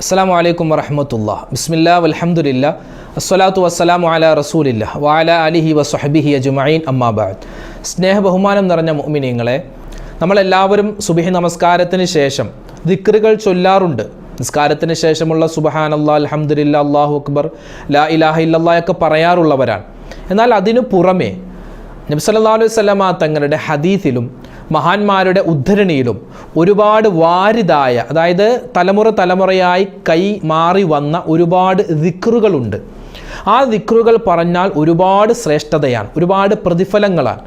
അസ്സാം വലൈക്കും വറഹമത്തുള്ള ബിസ്മില്ല വലഹമുല്ല അസ്വലാത്തു വസ്സലാമു അല റസൂലില്ല. വാല അലിഹി വസ്ഹബിഹി അജുമൈൻ അമ്മാബാദ് സ്നേഹ ബഹുമാനം നിറഞ്ഞ മുഅ്മിനീങ്ങളെ നമ്മളെല്ലാവരും സുബിഹി നമസ്കാരത്തിന് ശേഷം ദിക്റുകൾ ചൊല്ലാറുണ്ട്. നിസ്കാരത്തിന് ശേഷമുള്ള സുബഹാൻ അല്ലാ അലഹമുല്ല അള്ളാഹു അക്ബർ ലാ ഇലാഹ ഒക്കെ പറയാറുള്ളവരാണ്. എന്നാൽ അതിനു പുറമേ നബ്സല്ലാ അലൈഹി വസല്ലമ തങ്ങളുടെ ഹദീസിലും മഹാന്മാരുടെ ഉദ്ധരണിയിലും ഒരുപാട് വാരിതായ അതായത് തലമുറ തലമുറയായി കൈ മാറി വന്ന ഒരുപാട് ദിക്റുകളുണ്ട്. ആ ദിക്റുകൾ പറഞ്ഞാൽ ഒരുപാട് ശ്രേഷ്ഠതയാണ് ഒരുപാട് പ്രതിഫലങ്ങളാണ്.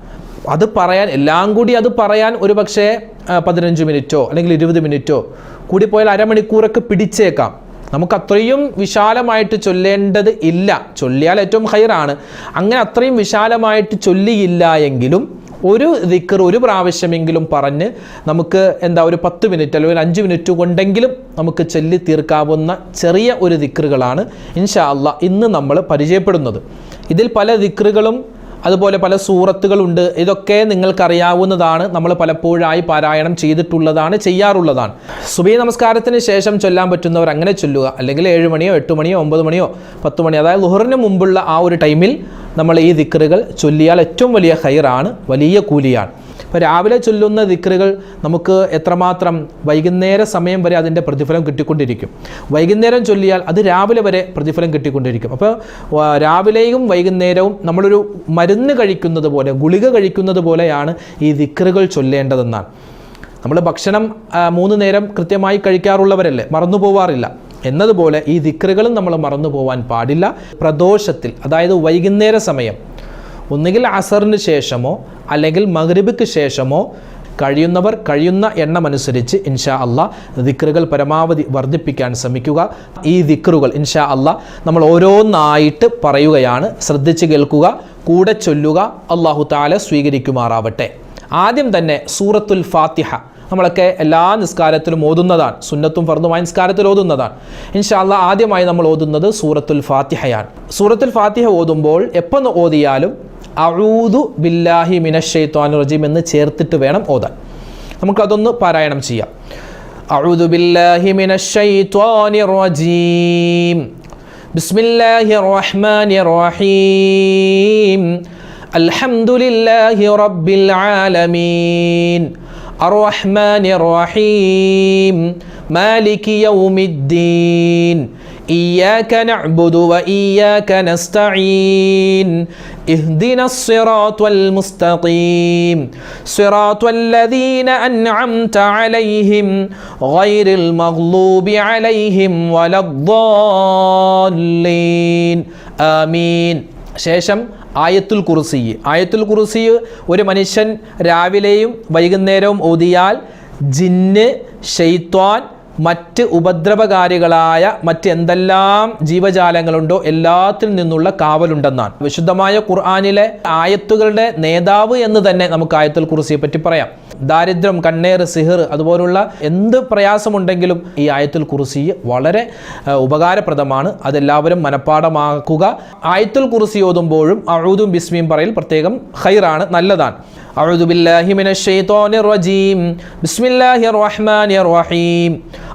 അത് പറയാൻ എല്ലാം കൂടി അത് പറയാൻ ഒരു പക്ഷേ പതിനഞ്ച് മിനിറ്റോ അല്ലെങ്കിൽ ഇരുപത് മിനിറ്റോ കൂടിപ്പോയാൽ അരമണിക്കൂറൊക്കെ പിടിച്ചേക്കാം. നമുക്ക് അത്രയും വിശാലമായിട്ട് ചൊല്ലേണ്ടത് ഇല്ല. ചൊല്ലിയാൽ ഏറ്റവും ഹയറാണ് അങ്ങനെ അത്രയും വിശാലമായിട്ട് ചൊല്ലിയില്ല എങ്കിലും ഒരു ദിക്കർ ഒരു പ്രാവശ്യമെങ്കിലും പറഞ്ഞ് നമുക്ക് എന്താ ഒരു പത്ത് മിനിറ്റ് അല്ലെങ്കിൽ അഞ്ച് മിനിറ്റ് കൊണ്ടെങ്കിലും നമുക്ക് ചൊല്ലി തീർക്കാവുന്ന ചെറിയ ഒരു ദിക്കറുകളാണ് ഇൻഷാ അള്ളാ ഇന്ന് നമ്മൾ പരിചയപ്പെടുന്നത്. ഇതിൽ പല ദിക്കറുകളും അതുപോലെ പല സൂറത്തുകളുണ്ട്. ഇതൊക്കെ നിങ്ങൾക്കറിയാവുന്നതാണ്. നമ്മൾ പലപ്പോഴായി പാരായണം ചെയ്തിട്ടുള്ളതാണ് ചെയ്യാറുള്ളതാണ്. സുബി നമസ്കാരത്തിന് ശേഷം ചൊല്ലാൻ പറ്റുന്നവർ അങ്ങനെ ചൊല്ലുക. അല്ലെങ്കിൽ ഏഴ് മണിയോ എട്ട് മണിയോ ഒമ്പത് മണിയോ പത്ത് മണിയോ അതായത് ലുഹറിന് മുമ്പുള്ള ആ ഒരു ടൈമിൽ നമ്മൾ ഈ ദിക്റുകൾ ചൊല്ലിയാൽ ഏറ്റവും വലിയ ഹൈറാണ് വലിയ കൂലിയാണ്. ഇപ്പോൾ രാവിലെ ചൊല്ലുന്ന ദിക്റുകൾ നമുക്ക് എത്രമാത്രം വൈകുന്നേര സമയം വരെ അതിന്റെ പ്രതിഫലം കിട്ടിക്കൊണ്ടിരിക്കും. വൈകുന്നേരം ചൊല്ലിയാൽ അത് രാവിലെ വരെ പ്രതിഫലം കിട്ടിക്കൊണ്ടിരിക്കും. അപ്പോൾ രാവിലെയും വൈകുന്നേരവും നമ്മളൊരു മരുന്ന് കഴിക്കുന്നത് പോലെ ഗുളിക കഴിക്കുന്നത് പോലെയാണ് ഈ ദിക്റുകൾ ചൊല്ലേണ്ടതെന്നാണ്. നമ്മൾ ഭക്ഷണം മൂന്ന് നേരം കൃത്യമായി കഴിക്കാറുള്ളവരല്ലേ? മറന്നു പോവാറില്ല. എന്നതുപോലെ ഈ ദിക്റുകളും നമ്മൾ മറന്നു പോവാൻ പാടില്ല. പ്രദോഷത്തിൽ അതായത് വൈകുന്നേര സമയം ഒന്നുകിൽ അസറിന് ശേഷമോ അല്ലെങ്കിൽ മഗ്രിബിക്ക് ശേഷമോ കഴിയുന്നവർ കഴിയുന്ന എണ്ണമനുസരിച്ച് ഇൻഷാ അള്ളാ ദിക്റുകൾ പരമാവധി വർദ്ധിപ്പിക്കാൻ ശ്രമിക്കുക. ഈ ദിക്റുകൾ ഇൻഷാ അള്ളാ നമ്മൾ ഓരോന്നായിട്ട് പറയുകയാണ്. ശ്രദ്ധിച്ച് കേൾക്കുക കൂടെ ചൊല്ലുക അള്ളാഹു താല സ്വീകരിക്കുമാറാവട്ടെ. ആദ്യം തന്നെ സൂറത്തുൽ ഫാത്തിഹ. നമ്മളൊക്കെ എല്ലാ നിസ്കാരത്തിലും ഓതുന്നതാണ്. സുന്നത്തും ഫർദുമായ നിസ്കാരത്തിൽ ഓതുന്നതാണ്. ഇൻഷാല്ല ആദ്യമായി നമ്മൾ ഓതുന്നത് സൂറത്തുൽ ഫാത്തിഹയാണ്. സൂറത്തുൽ ഫാത്തിഹ ഓതുമ്പോൾ എപ്പോൾ ഓതിയാലും അഴൂതു ബില്ലാഹി മിനഷെയ്ത്വാൻ റജീം എന്ന് ചേർത്തിട്ട് വേണം ഓതാൻ. നമുക്കതൊന്ന് പാരായണം ചെയ്യാം. അഴൂതു ബില്ലാഹി മിനഷെയ്ത്വാൻ റജീം ബിസ്മില്ലാഹി റഹ്മാൻ റഹീം അൽഹംദുലില്ലാഹി റബ്ബിൽ ആലമീൻ അർറഹ്മാൻ റഹീം മാലിക് യൗമിദ്ദീൻ. الرحيم مالك يوم الدين إياك نعبد وإياك نستعين اهدنا الصراط المستقيم صراط الذين أنعمت عليهم غير المغلوب عليهم ولا الضالين آمين ശേഷം ആയത്തുൽ കുറുസി ആയത്തുൽ കുറുസി ഒരു മനുഷ്യൻ രാവിലെയും വൈകുന്നേരവും ഓതിയാൽ ജിന്ന് ഷെയ്ത്വാൻ മറ്റ് ഉപദ്രവകാരികളായ മറ്റെന്തെല്ലാം ജീവജാലങ്ങളുണ്ടോ എല്ലാത്തിൽ നിന്നുള്ള കാവലുണ്ടെന്നാണ്. വിശുദ്ധമായ ഖുർആാനിലെ ആയത്തുകളുടെ നേതാവ് എന്ന് തന്നെ നമുക്ക് ആയത്തുൽ കുറിസിയെ പറ്റി പറയാം. ദാരിദ്ര്യം കണ്ണേർ സിഹിർ അതുപോലുള്ള എന്ത് പ്രയാസമുണ്ടെങ്കിലും ഈ ആയത്തുൽ കുറിസി വളരെ ഉപകാരപ്രദമാണ്. അതെല്ലാവരും മനഃപ്പാടമാക്കുക. ആയത്തുൽ കുറിസി ഓതുമ്പോഴും അഴുതും ബിസ്മിയും പറയൽ പ്രത്യേകം ഹൈറാണ് നല്ലതാണ്. അഴുതുബില്ലാഹിമിൻ റജീം. ബിസ്മില്ലാഹിർ റഹ്മാനിർ റഹീം.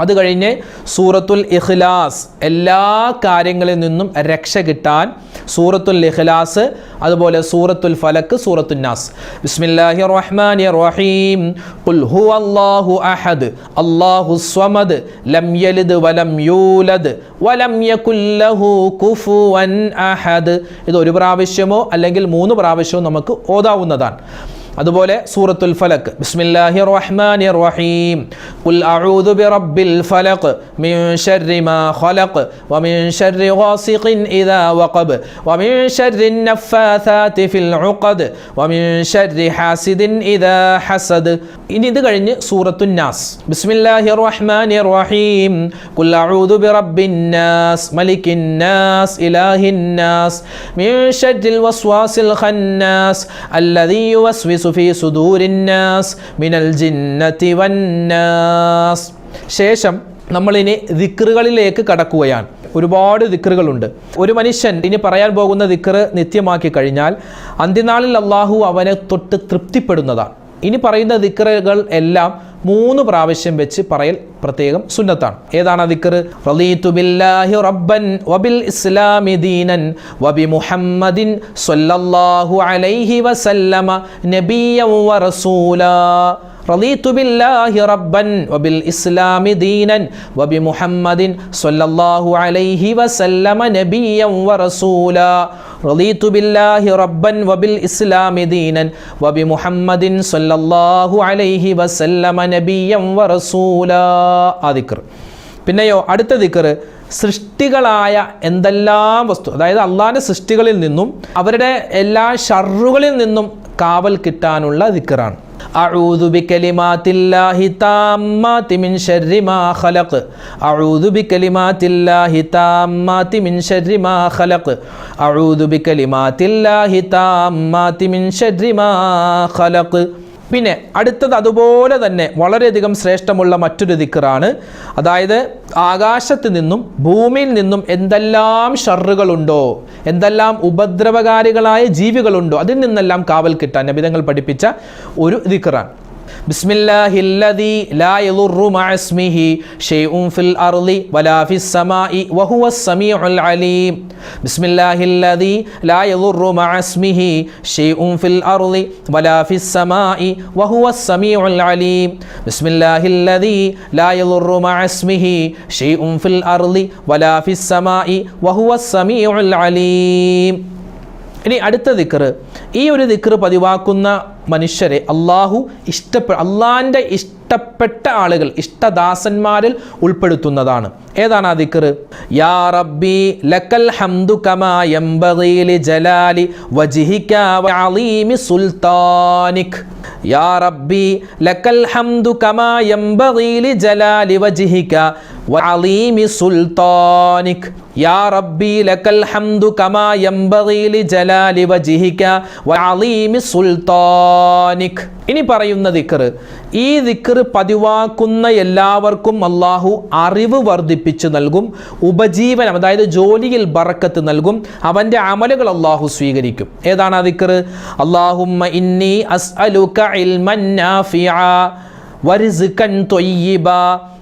അത് കഴിഞ്ഞ് സൂറത്തുൽ ഇഖ്ലാസ് എല്ലാ കാര്യങ്ങളിൽ നിന്നും രക്ഷ കിട്ടാൻ സൂറത്തുൽ ഇഖ്ലാസ് അതുപോലെ സൂറത്തുൽ ഫലക്ക് സൂറത്തുൽ നാസ്. ബിസ്മില്ലാഹി റഹ്മാനി റഹീം ഖുൽ ഹുവല്ലാഹു അഹദ്. അല്ലാഹു സ്വമദ്. ലം യലിദ് വലം യൂലദ്. വലം യകുൽ ലഹു കുഫുവൻ അഹദ്. ഇത് ഒരു പ്രാവശ്യമോ അല്ലെങ്കിൽ മൂന്ന് പ്രാവശ്യമോ നമുക്ക് ഓതാവുന്നതാണ്. അതുപോലെ സൂറത്തുൽ ഫലക്. ബിസ്മില്ലാഹി റഹ്മാനി റഹീം ഖുൽ അഊദു ബിറബ്ബിൽ ഫലഖ് മിൻ ശർരി മാ ഖലഖ് വമിൻ ശർരി ഗാസിഖിൻ ഇദാ വഖബ്. വമിൻ ശർരി നഫാഥാതി ഫിൽ ഉഖദ്. വമിൻ ശർരി ഹാസിദിൻ ഇദാ ഹസദ്. ഇനി ഇത് കഴിഞ്ഞ് സൂറത്തുൻ നാസ്. ബിസ്മില്ലാഹി റഹ്മാനി റഹീം ഖുൽ അഊദു ബിറബ്ബിൻ നാസ്. മലിക്കിൻ നാസ്. ഇലാഹിൻ നാസ്. മിൻ ശർരിൽ വസ്വാസിൽ ഖന്നാസ്. അല്ലദീ യുവസ്വിസു സുദൂരിന്നാസ് മിനൽ ജിന്നത്തി വന്നാസ്. ശേഷം നമ്മളിനി ദിക്റുകളിലേക്ക് കടക്കുകയാണ്. ഒരുപാട് ദിക്റുകളുണ്ട്. ഒരു മനുഷ്യൻ ഇനി പറയാൻ പോകുന്ന ദിക്റ് നിത്യമാക്കി കഴിഞ്ഞാൽ അന്ത്യനാളിൽ അള്ളാഹു അവനെ തൊട്ട് തൃപ്തിപ്പെടുന്നതാണ്. ഇനി പറയുന്ന ദിക്കറുകൾ എല്ലാം മൂന്ന് പ്രാവശ്യം വെച്ച് പറയൽ പ്രത്യേകം സുന്നത്താണ്. ഏതാണ് ദിക്കർ റളീതു ബില്ലാഹി റബ്ബൻ വബിൽ ഇസ്ലാമി ദീനൻ വബി മുഹമ്മദിൻ സ്വല്ലല്ലാഹു അലൈഹി വസല്ലമ നബിയ്യൻ വറസൂലാ റളീതു ബില്ലാഹി റബ്ബൻ വബിൽ ഇസ്ലാമി ദീനൻ വബി മുഹമ്മദിൻ സ്വല്ലല്ലാഹു അലൈഹി വസല്ലമ നബിയൻ വറസൂല റളീതു ബില്ലാഹി റബ്ബൻ വബിൽ ഇസ്ലാമി ദീനൻ വബി മുഹമ്മദിൻ സ്വല്ലല്ലാഹു അലൈഹി വസല്ലമ നബിയൻ വറസൂല ആ ദിക്ർ. പിന്നെയോ അടുത്ത ദിക്ർ സൃഷ്ടികളായ എന്തെല്ലാം വസ്തു അതായത് അള്ളാഹിന്റെ സൃഷ്ടികളിൽ നിന്നും അവരുടെ എല്ലാ ഷറുകളിൽ നിന്നും കാവൽ കിട്ടാനുള്ള ദിക്റാണ്. أعوذ بكلمات الله تامات من شر ما خلق أعوذ بكلمات الله تامات من شر ما خلق أعوذ بكلمات الله تامات من شر ما خلق പിന്നെ അടുത്തത് അതുപോലെ തന്നെ വളരെയധികം ശ്രേഷ്ഠമുള്ള മറ്റൊരു ദിക്കറാണ് അതായത് ആകാശത്ത് നിന്നും ഭൂമിയിൽ നിന്നും എന്തെല്ലാം ഷറുകളുണ്ടോ എന്തെല്ലാം ഉപദ്രവകാരികളായ ജീവികളുണ്ടോ അതിൽ നിന്നെല്ലാം കാവൽ കിട്ടാൻ നബിതങ്ങൾ പഠിപ്പിച്ച ഒരു ദിക്കറാണ് ലാ മഅസ്മിഹി ഷൈഉൻ ഫിൽ അർളി വലാ വഹുവസ് സമീഉൽ അലീം. ലാ മഅസ്മിഹി ഷൈഉൻ ഫിൽ അർളി വലാ വഹുവസ് സമീഉൽ അലീം. ലാ മഅസ്മിഹി ഷൈഉൻ ഫിൽ അർളി വലാ വഹുവസ് സമീഉൽ അലീം. ഇനി അടുത്ത ദിക്ർ ഈ ഒരു ദിക്ർ പതിവാക്കുന്ന മനുഷ്യരെ അള്ളാഹു ഇഷ്ടപ്പെ അള്ളാഹിന്റെ ഇഷ്ടപ്പെട്ട ആളുകൾ ഇഷ്ടദാസന്മാരിൽ ഉൾപ്പെടുത്തുന്നതാണ്. ഏതാണ് ആ ദിക്കർ യാ റബ്ബി ലക്കൽ ഹംദു കമാ യംബഗി ലി ജലാലി വജ്ഹിക വഅളീമി സുൽത്താനിക്. യാ റബ്ബി ലക്കൽ ഹംദു കമാ യംബഗി ലി ജലാലി വജ്ഹിക ഇനി പറയുന്ന ദിക്കർ ഈ ദിക്കർ പതിവാക്കുന്ന എല്ലാവർക്കും അള്ളാഹു അറിവ് വർദ്ധിപ്പിച്ചു നൽകും ഉപജീവനം അതായത് ജോലിയിൽ ബറക്കത്ത് നൽകും അവന്റെ അമലുകൾ അള്ളാഹു സ്വീകരിക്കും. ഏതാണ് ആ ദിക്റ് അള്ളാഹുമ്മ ഇന്നി ഇൽമൻ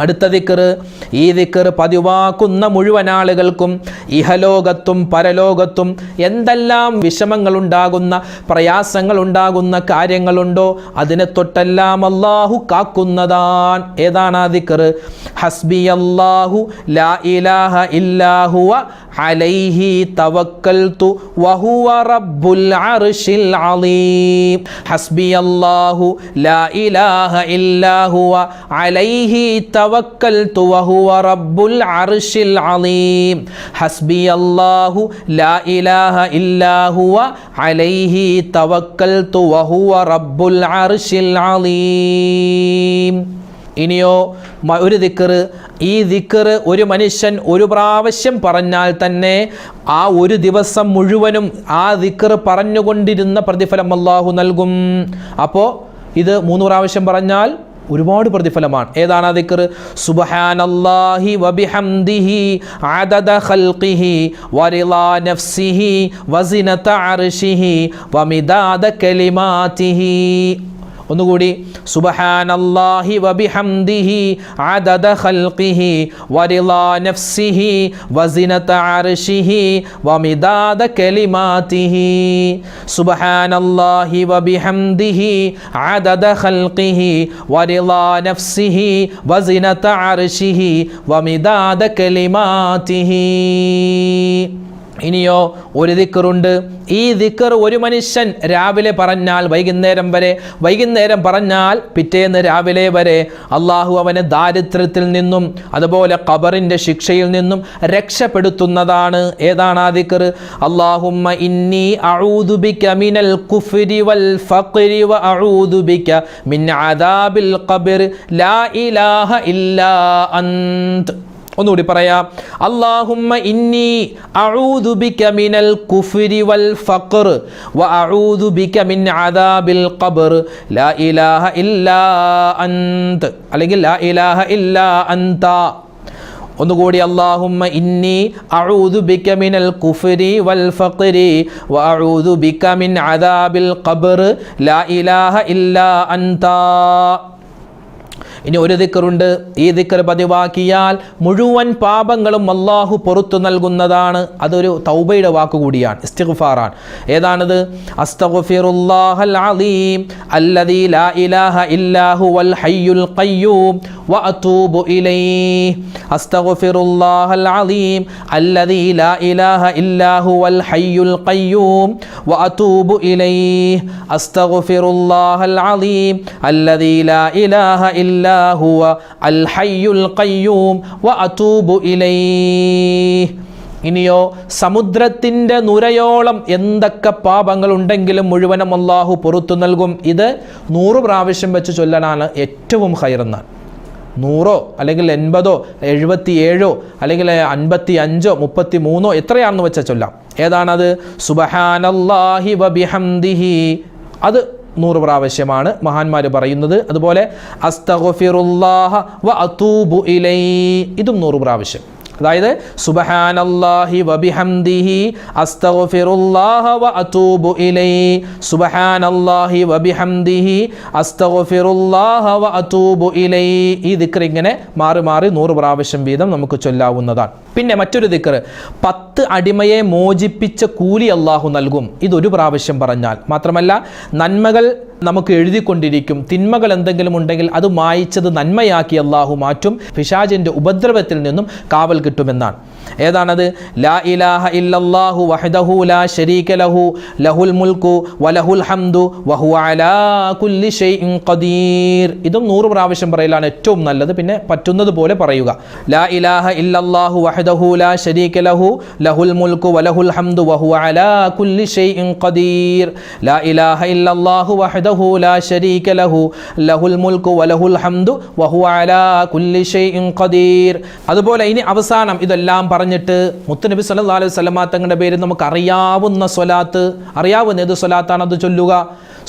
അടുത്ത ദിക്കറ്. ഈ ദിക്കറ് പതിവാക്കുന്ന മുഴുവൻ ആളുകൾക്കും ഇഹലോകത്തും പരലോകത്തും എന്തെല്ലാം വിഷമങ്ങളുണ്ടാകുന്ന പ്രയാസങ്ങൾ ഉണ്ടാകുന്ന കാര്യങ്ങളുണ്ടോ അതിനെ തൊട്ടെല്ലാം അള്ളാഹു കാക്കുന്നതാൻ ഏതാണ് ആ ദിക്കറ്? ഹസ്ബി അള്ളാഹു ലാ ഇലാഹ ഇല്ലാഹുവ അലൈഹി തവക്കൽതു വഹുവ റബ്ബുൽ അർശിൽ അലീം. ഹസ്ബി അല്ലാഹു ലാ ഇലാഹ ഇല്ലാഹുവ അലൈഹി തവക്കൽതു വഹുവ റബ്ബുൽ അർശിൽ അലീം ലാ ഇലാഹ ഇല്ലാഹുവ അലൈഹി തവക്കൽതു വഹുവ റബ്ബുൽ അർശിൽ അലീം ഇനിയോ ഒരു ദിക്കറ് ഈ ദിക്കറ് ഒരു മനുഷ്യൻ ഒരു പ്രാവശ്യം പറഞ്ഞാൽ തന്നെ ആ ഒരു ദിവസം മുഴുവനും ആ ദിക്കറ് പറഞ്ഞുകൊണ്ടിരുന്ന പ്രതിഫലം അള്ളാഹു നൽകും. അപ്പോൾ ഇത് മൂന്ന് പ്രാവശ്യം പറഞ്ഞാൽ ഒരുപാട് പ്രതിഫലമാണ്. ഏതാണ് ദിക്കർ സുബ്ഹാനല്ലാഹി വബിഹംദിഹി അദദ ഖൽഖിഹി വറിളാ നഫ്സിഹി വസിനത അർശിഹി വമിദാദ കലിമാതിഹി. ഒന്നുകൂടി സുബഹാനല്ലാഹി വബിഹംദിഹി അദദ ഖൽഖിഹി വരിളാ നഫ്സിഹി വസിനത അർശിഹി വമിദാദ കലിമാതിഹി. സുബഹാനല്ലാഹി വബിഹംദിഹി അദദ ഖൽഖിഹി വരിളാ നഫ്സിഹി വസിനത അർശിഹി വമിദാദ കലിമാതിഹി. ഇനിയോ ഒരു ദിക്കറുണ്ട്. ഈ ദിക്കർ ഒരു മനുഷ്യൻ രാവിലെ പറഞ്ഞാൽ വൈകുന്നേരം വരെ വൈകുന്നേരം പറഞ്ഞാൽ പിറ്റേന്ന് രാവിലെ വരെ അള്ളാഹു അവനെ ദാരിദ്ര്യത്തിൽ നിന്നും അതുപോലെ ഖബറിന്റെ ശിക്ഷയിൽ നിന്നും രക്ഷപ്പെടുത്തുന്നതാണ്. ഏതാണ് ആ ദിക്കർ? അള്ളാഹുമ്മ ഇന്നി മിനൽ കുഫ്രി വൽ മിൻ അദാബിൽ ഖബർ ലാ ഇലാഹ ഒന്നുകൂടി പറയാം. അള്ളാഹുമ്മ ഇന്നി അഊദു ബിക മിനൽ കുഫ്രി വൽ ഫഖർ വ അഊദു ബിക മിൻ അദാബിൽ ഖബർ. ലാ ഇലാഹ ഇല്ലാ അന്ത്. അല്ലെങ്കിൽ ലാ ഇലാഹ ഇല്ലാ അന്ത. ഒന്നുകൂടി അള്ളാഹുമ്മ ഇന്നി അഊദു ബിക മിനൽ കുഫ്രി വൽ ഫഖ്രി വ അഊദു ബിക മിൻ അദാബിൽ ഖബർ. ലാ ഇലാഹ ഇല്ലാ അന്ത. ഇനി ഒരു ദിക്കറുണ്ട്. ഈ ദിക്കർ പതിവാക്കിയാൽ മുഴുവൻ പാപങ്ങളും അള്ളാഹു പുറത്തു നൽകുന്നതാണ്. അതൊരു തൗബയുടെ വാക്കുകൂടിയാണ് ഇസ്തിഗ്ഫാറാണ്. ഏതാണത്? അസ്തഗ്ഫിറുല്ലാഹൽ അലീം അല്ലദീ ലാ ഇലാഹ ഇല്ലാഹു വൽ ഹയ്യുൽ ഖയ്യൂം വഅതൂബു ഇലൈഹി. അസ്തഗ്ഫിറുല്ലാഹൽ അലീം അല്ലദീ ലാ ഇലാഹ ഇല്ലാഹു വൽ ഹയ്യുൽ ഖയ്യൂം വഅതൂബു ഇലൈഹി. അസ്തഗ്ഫിറുല്ലാഹൽ അലീം അല്ലദീ ലാ ഇലാഹ ഇല്ലാ ഹുവ അൽ ഹയ്യുൽ ഖയ്യൂം വഅതൂബു ഇലൈഹി. ഇനിയോ സമുദ്രത്തിന്റെ നുരയോളം എന്തൊക്കെ പാപങ്ങളുണ്ടെങ്കിലും മുഴുവനും അള്ളാഹു പുറത്തു നൽകും. ഇത് നൂറ് പ്രാവശ്യം വെച്ച് ചൊല്ലനാണ് ഏറ്റവും ഹൈറെന്നാണ് നൂറോ അല്ലെങ്കിൽ എൺപതോ എഴുപത്തി ഏഴോ അല്ലെങ്കിൽ അൻപത്തി അഞ്ചോ മുപ്പത്തി മൂന്നോ എത്രയാണെന്ന് വെച്ചാൽ ചൊല്ലാം. ഏതാണത്? സുബഹാനല്ലാഹി വബിഹംദിഹി അത് നൂറ് പ്രാവശ്യമാണ് മഹാന്മാർ പറയുന്നത്. അതുപോലെ അസ്തഗഫിറുല്ലാഹ വ അതൂബു ഇലൈ. ഇതും നൂറ് പ്രാവശ്യം. അതായത് സുബഹാനല്ലാഹി വബിഹംദിഹി അസ്തഗ്ഫിറുല്ലാഹ വ അതൂബു ഇലൈ. സുബഹാനല്ലാഹി വബിഹംദിഹി അസ്തഗ്ഫിറുല്ലാഹ വ അതൂബു ഇലൈ. ഈ ദിക്ർ ഇങ്ങനെ മാറി മാറി നൂറ് പ്രാവശ്യം വീതം നമുക്ക് ചൊല്ലാവുന്നതാണ്. പിന്നെ മറ്റൊരു ദിക്ർ പത്ത് അടിമയെ മോചിപ്പിച്ച കൂലി അള്ളാഹു നൽകും. ഇതൊരു പ്രാവശ്യം പറഞ്ഞാൽ മാത്രമല്ല നന്മകൾ നമുക്ക് എഴുതിക്കൊണ്ടിരിക്കും. തിന്മകൾ എന്തെങ്കിലും ഉണ്ടെങ്കിൽ അത് മായിച്ചത് നന്മയാക്കി അള്ളാഹു മാറ്റും. പിശാജിന്റെ ഉപദ്രവത്തിൽ നിന്നും കാവൽ കിട്ടുമെന്നാണ്. ഏതാണത്? ലാ ഇലാഹ ഇല്ലല്ലാഹു വഹദഹു ലാ ശരീക ലഹു ലഹുൽ മുൽക്കു വലഹുൽ ഹംദു വഹു അലാ കുല്ലി ഷൈഇൻ ഖദീർ. ഇതും നൂറ് പ്രാവശ്യം പറയലാണ് ഏറ്റവും നല്ലത്. പിന്നെ പറ്റുന്നത് പോലെ പറയുക. ലാ ഇലാഹ ഇല്ലല്ലാഹു വഹദഹു ലാ ശരീക ലഹു ലഹുൽ മുൽക്കു വലഹുൽ ഹംദു വഹു അലാ കുല്ലി ഷൈഇൻ ഖദീർ. ലാ ഇലാഹ ഇല്ലല്ലാഹു വഹദഹു ലാ ശരീക ലഹു ലഹുൽ മുൽക്കു വലഹുൽ ഹംദു വഹു അലാ കുല്ലി ഷൈഇൻ ഖദീർ. അതുപോലെ ഇനി അവസാനം ഇതെല്ലാം പറഞ്ഞിട്ട് മുത്തുനബി സല്ലല്ലാഹു അലൈഹി വസല്ലമ തങ്ങളുടെ പേരിൽ നമുക്ക് അറിയാവുന്ന സ്വലാത്ത് അറിയാവുന്ന ഏത് സ്വലാത്താണ് അത് ചൊല്ലുക?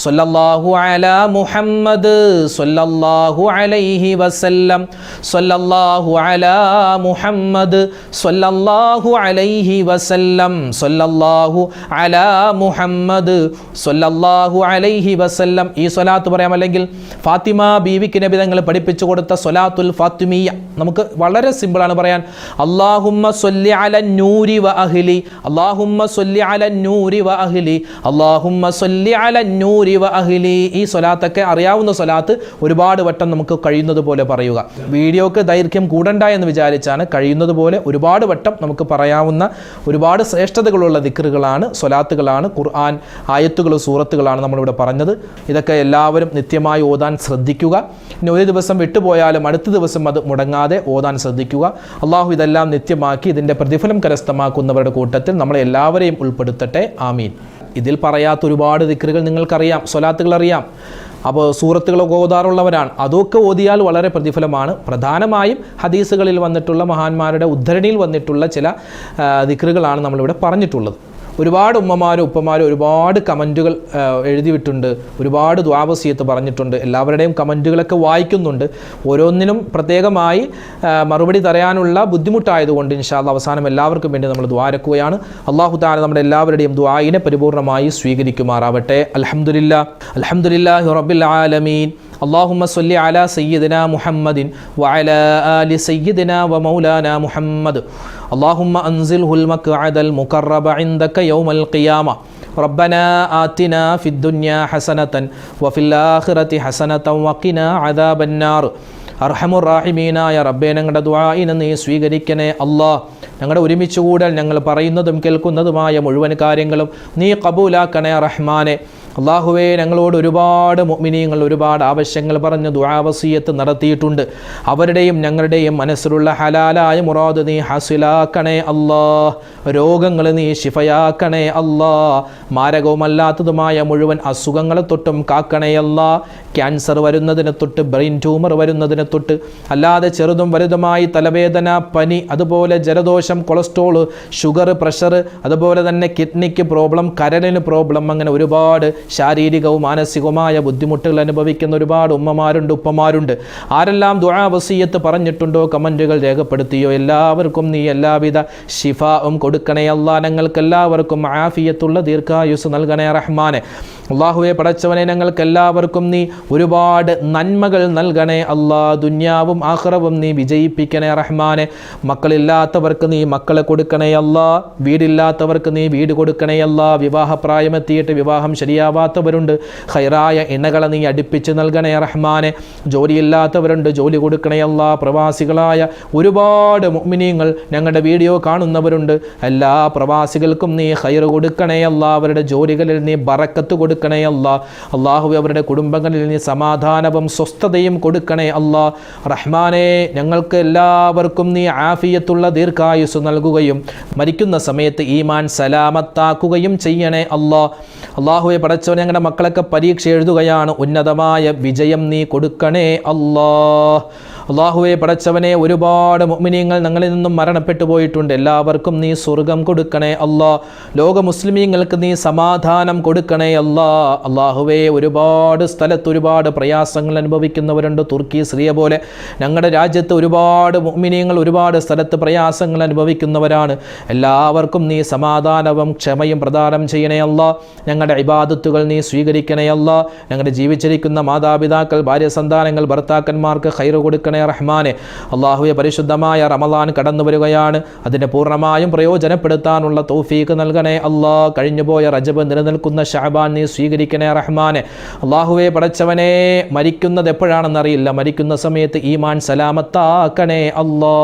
സല്ലല്ലാഹു അലാ മുഹമ്മദ് സല്ലല്ലാഹു അലൈഹി വസല്ലം സല്ലല്ലാഹു അലാ മുഹമ്മദ് സല്ലല്ലാഹു അലൈഹി വസല്ലം സല്ലല്ലാഹു അലാ മുഹമ്മദ് സല്ലല്ലാഹു അലൈഹി വസല്ലം. ഈ സ്വലാത്ത് പറയാം. അല്ലെങ്കിൽ ഫാത്തിമ ബീവിക്ക് നബി തങ്ങൾ പഠിപ്പിച്ചു കൊടുത്ത സ്വലാത്തുൽ ഫാത്തിമിയ നമുക്ക് വളരെ സിമ്പിളാണ് പറയാൻ. അള്ളാഹുമ്മ സൊല്ലി അല നൂരി വ അഹ്ലി അള്ളാഹുമ്മ സൊല്ലി അല നൂരി വ അഹ്ലി അള്ളാഹുമ്മ സൊല്ലി അല നൂരി വ അഹ്ലി ഈ സ്വലാത്തൊക്കെ അറിയാവുന്ന സ്വലാത്ത് ഒരുപാട് വട്ടം നമുക്ക് കഴിയുന്നത് പോലെ പറയുക. വീഡിയോക്ക് ദൈർഘ്യം കൂടണ്ട എന്ന് വിചാരിച്ചാണ് കഴിയുന്നത് പോലെ ഒരുപാട് വട്ടം നമുക്ക് പറയാവുന്ന ഒരുപാട് ശ്രേഷ്ഠതകളുള്ള ദിക്കറുകളാണ് സ്വലാത്തുകളാണ് ഖുർആൻ ആയത്തുകൾ സൂറത്തുകളാണ് നമ്മളിവിടെ പറഞ്ഞത്. ഇതൊക്കെ എല്ലാവരും നിത്യമായി ഓതാൻ ശ്രദ്ധിക്കുക. ഇനി ഒരു ദിവസം വിട്ടുപോയാലും അടുത്ത ദിവസം അത് മുടങ്ങാതെ ഓതാൻ ശ്രദ്ധിക്കുക. അള്ളാഹു ഇതെല്ലാം നിത്യമാക്കി ഇതിന്റെ പ്രതിഫലം കരസ്ഥമാക്കുന്നവരുടെ കൂട്ടത്തിൽ നമ്മളെ എല്ലാവരെയും ഉൾപ്പെടുത്തട്ടെ. ആമീൻ. ഇതിൽ പറയാത്ത ഒരുപാട് ദിക്കറുകൾ നിങ്ങൾക്കറിയാം സ്വലാത്തുകൾ അറിയാം അപ്പോൾ സൂറത്തുകളൊക്കെ ഓതാറുള്ളവരാണ് അതൊക്കെ ഓതിയാൽ വളരെ പ്രതിഫലമാണ്. പ്രധാനമായും ഹദീസുകളിൽ വന്നിട്ടുള്ള മഹാന്മാരുടെ ഉദ്ധരണിയിൽ വന്നിട്ടുള്ള ചില ദിക്കറുകളാണ് നമ്മളിവിടെ പറഞ്ഞിട്ടുള്ളത്. ഒരുപാട് ഉമ്മമാരും ഉപ്പമാരും ഒരുപാട് കമന്റുകൾ എഴുതിവിട്ടുണ്ട്. ഒരുപാട് ദ്വാവസീയത്ത് പറഞ്ഞിട്ടുണ്ട്. എല്ലാവരുടെയും കമന്റുകളൊക്കെ വായിക്കുന്നുണ്ട്. ഓരോന്നിനും പ്രത്യേകമായി മറുപടി തരാനുള്ള ബുദ്ധിമുട്ടായതുകൊണ്ട് ഇൻഷാല്ല അവസാനം എല്ലാവർക്കും വേണ്ടി നമ്മൾ ദ്വാരക്കുകയാണ് അള്ളാഹു താല നമ്മുടെ എല്ലാവരുടെയും ദ്വായിനെ പരിപൂർണമായി സ്വീകരിക്കുമാറാവട്ടെ. അലഹമുല്ല അലഹമുല്ലാ റബ്ബിൽ ആലമീൻ. اللهم صل على سيدنا محمد وعلى آل سيدنا ومولانا محمد اللهم أنزله المقعد المقرب عندك يوم القيامة ربنا آتنا في الدنيا حسنة وفي الآخرة حسنة وقنا عذاب النار അർഹമുറാഹിമീനായ റബ്ബെ ഞങ്ങളുടെ ദ്വായിനെ നീ സ്വീകരിക്കണേ അള്ളാഹ് ഞങ്ങളുടെ ഒരുമിച്ച് കൂടൽ ഞങ്ങൾ പറയുന്നതും കേൾക്കുന്നതുമായ മുഴുവൻ കാര്യങ്ങളും നീ കബൂലാക്കണേ റഹ്മാനെ അള്ളാഹുവേ ഞങ്ങളോട് ഒരുപാട് മുഅ്മിനീങ്ങൾ ഒരുപാട് ആവശ്യങ്ങൾ പറഞ്ഞ് ദുരാവസീയത്ത് നടത്തിയിട്ടുണ്ട്. അവരുടെയും ഞങ്ങളുടെയും മനസ്സിലുള്ള ഹലാലായ മുറാദ് നീ ഹസിലാക്കണേ അല്ലാ. രോഗങ്ങൾ നീ ശിഫയാക്കണേ അല്ലാ. മാരകവുമല്ലാത്തതുമായ മുഴുവൻ അസുഖങ്ങളെ തൊട്ടും കാക്കണേ അല്ലാ. ക്യാൻസർ വരുന്നതിനെ തൊട്ട് ബ്രെയിൻ ട്യൂമർ വരുന്നതിനെ തൊട്ട് അല്ലാതെ ചെറുതും വലുതുമായി തലവേദന പനി അതുപോലെ ജലദോഷം കൊളസ്ട്രോൾ ഷുഗർ പ്രഷർ അതുപോലെ തന്നെ കിഡ്നിക്ക് പ്രോബ്ലം കരളിന് പ്രോബ്ലം അങ്ങനെ ഒരുപാട് ശാരീരികവും മാനസികവുമായ ബുദ്ധിമുട്ടുകൾ അനുഭവിക്കുന്ന ഒരുപാട് ഉമ്മമാരുണ്ട് ഉപ്പമാരുണ്ട്. ആരെല്ലാം ദുആ വസീയത്ത് പറഞ്ഞിട്ടുണ്ടോ കമന്റുകൾ രേഖപ്പെടുത്തിയോ? എല്ലാവർക്കും നീ എല്ലാവിധ ഷിഫാവും കൊടുക്കണേ അല്ലാ. ഞങ്ങൾക്ക് എല്ലാവർക്കും ആഫിയത്തുള്ള ദീർഘായുസ് നൽകണേ റഹ്മാനെ. അള്ളാഹുവെ പടച്ചവനെ ഞങ്ങൾക്ക് എല്ലാവർക്കും നീ ഒരുപാട് നന്മകൾ നൽകണേ അള്ളാ ദുന്യാവും ആഹ്റവും നീ വിജയിപ്പിക്കണേ റഹ്മാനെ. മക്കളില്ലാത്തവർക്ക് നീ മക്കളെ കൊടുക്കണേ അല്ലാ. വീടില്ലാത്തവർക്ക് നീ വീട് കൊടുക്കണേ അല്ലാ. വിവാഹപ്രായമെത്തിയിട്ട് വിവാഹം ശരിയാവാത്തവരുണ്ട് ഹൈറായ ഇണകളെ നീ അടുപ്പിച്ച് നൽകണേ റഹ്മാനെ. ജോലിയില്ലാത്തവരുണ്ട് ജോലി കൊടുക്കണേ അല്ലാ പ്രവാസികളായ ഒരുപാട് മുഅ്മിനീങ്ങൾ ഞങ്ങളുടെ വീഡിയോ കാണുന്നവരുണ്ട്. എല്ലാ പ്രവാസികൾക്കും നീ ഹൈർ കൊടുക്കണേ അല്ല അവരുടെ ജോലികളിൽ നീ ബറക്കത്ത് കൊടുക്കണേ അല്ല അള്ളാഹു അവരുടെ കുടുംബങ്ങളിൽ നീ സമാധാനവും സ്വസ്ഥതയും കൊടുക്കണേ അല്ല റഹ്മാനെ ഞങ്ങൾക്ക് എല്ലാവർക്കും നീ ആഫിയത്തുള്ള ദീർഘായുസ് നൽകുകയും മരിക്കുന്ന സമയത്ത് ഈമാൻ സലാമത്താക്കുകയും ചെയ്യണേ അല്ലാ അള്ളാഹുവെ പടച്ചോ ഞങ്ങളുടെ മക്കളൊക്കെ പരീക്ഷ എഴുതുകയാണ്. ഉന്നതമായ വിജയം നീ കൊടുക്കണേ അല്ലാ അള്ളാഹുവെ പടച്ചവനെ ഒരുപാട് മുഅ്മിനീങ്ങൾ ഞങ്ങളിൽ നിന്നും മരണപ്പെട്ടു പോയിട്ടുണ്ട്. എല്ലാവർക്കും നീ സ്വർഗം കൊടുക്കണേ അല്ലാ. ലോക മുസ്ലിമീങ്ങൾക്ക് നീ സമാധാനം കൊടുക്കണേ അല്ലാ. അള്ളാഹുവെ ഒരുപാട് സ്ഥലത്ത് ഒരുപാട് പ്രയാസങ്ങൾ അനുഭവിക്കുന്നവരുണ്ട്. തുർക്കി സിറിയ പോലെ ഞങ്ങളുടെ രാജ്യത്ത് ഒരുപാട് മുഅ്മിനീങ്ങൾ ഒരുപാട് സ്ഥലത്ത് പ്രയാസങ്ങൾ അനുഭവിക്കുന്നവരാണ്. എല്ലാവർക്കും നീ സമാധാനവും ക്ഷമയും പ്രദാനം ചെയ്യണേ അല്ല. ഞങ്ങളുടെ ഇബാദത്തുകൾ നീ സ്വീകരിക്കണേ അല്ല. ഞങ്ങളുടെ ജീവിച്ചിരിക്കുന്ന മാതാപിതാക്കൾ ഭാര്യ സന്താനങ്ങൾ ഭർത്താക്കന്മാർക്ക് ഹൈറ് കൊടുക്കണേ റഹ്മാനെ അള്ളാഹുവെ പരിശുദ്ധമായ റമലാൻ കടന്നു വരികയാണ് അതിനെ പൂർണമായും പ്രയോജനപ്പെടുത്താനുള്ള തൗഫീക്ക് നൽകണേ. അള്ളാഹ് കഴിഞ്ഞുപോയ റജബ് നിലനിൽക്കുന്ന ഷാബാൻ നീ സ്വീകരിക്കണേ റഹ്മാനെ. അള്ളാഹുവെ പടച്ചവനെ മരിക്കുന്നത് എപ്പോഴാണെന്നറിയില്ല മരിക്കുന്ന സമയത്ത് ഈമാൻ സലാമത്താക്കണേ അല്ലാ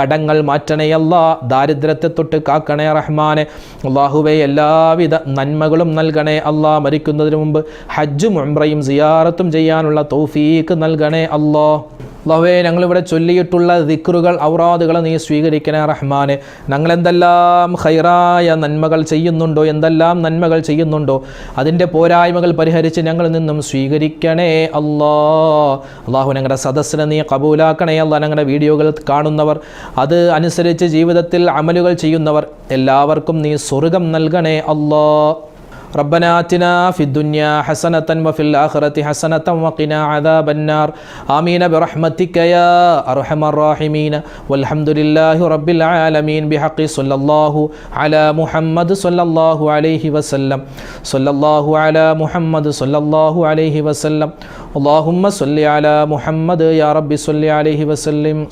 കടങ്ങൾ മാറ്റണേ അല്ലാ ദാരിദ്ര്യത്തെ തൊട്ട് കാക്കണേ റഹ്മാനെ. അള്ളാഹുവെ എല്ലാവിധ നന്മകളും നൽകണേ അല്ലാ മരിക്കുന്നതിന് മുമ്പ് ഹജ്ജും ഉംറയും സിയാറത്തും ചെയ്യാനുള്ള തൗഫീക്ക് നൽകണേ അല്ലാ അള്ളാഹുവേ ഞങ്ങളിവിടെ ചൊല്ലിയിട്ടുള്ള ദിക്റുകൾ ഔറാദുകൾ നീ സ്വീകരിക്കണേ റഹ്മാനെ. ഞങ്ങൾ എന്തെല്ലാം ഹൈറായ നന്മകൾ ചെയ്യുന്നുണ്ടോ എന്തെല്ലാം നന്മകൾ ചെയ്യുന്നുണ്ടോ അതിന്റെ പോരായ്മകൾ പരിഹരിച്ച് ഞങ്ങളിൽ നിന്നും സ്വീകരിക്കണേ അല്ലാ അള്ളാഹു ഞങ്ങളുടെ സദസ്സിനെ നീ കബൂലാക്കണേ അല്ല ഞങ്ങളുടെ വീഡിയോകൾ കാണുന്നവർ അത് അനുസരിച്ച് ജീവിതത്തിൽ അമലുകൾ ചെയ്യുന്നവർ എല്ലാവർക്കും നീ സ്വർഗം നൽകണേ അല്ലാ ربنا آتنا في الدنيا حسنة وفي الآخرة حسنة وقنا عذاب النار آمين برحمتك يا أرحم الراحمين والحمد لله رب العالمين بحق صلى الله على محمد صلى الله عليه وسلم صلى الله على محمد صلى الله عليه وسلم اللهم صل على محمد يا رب صل عليه وسلم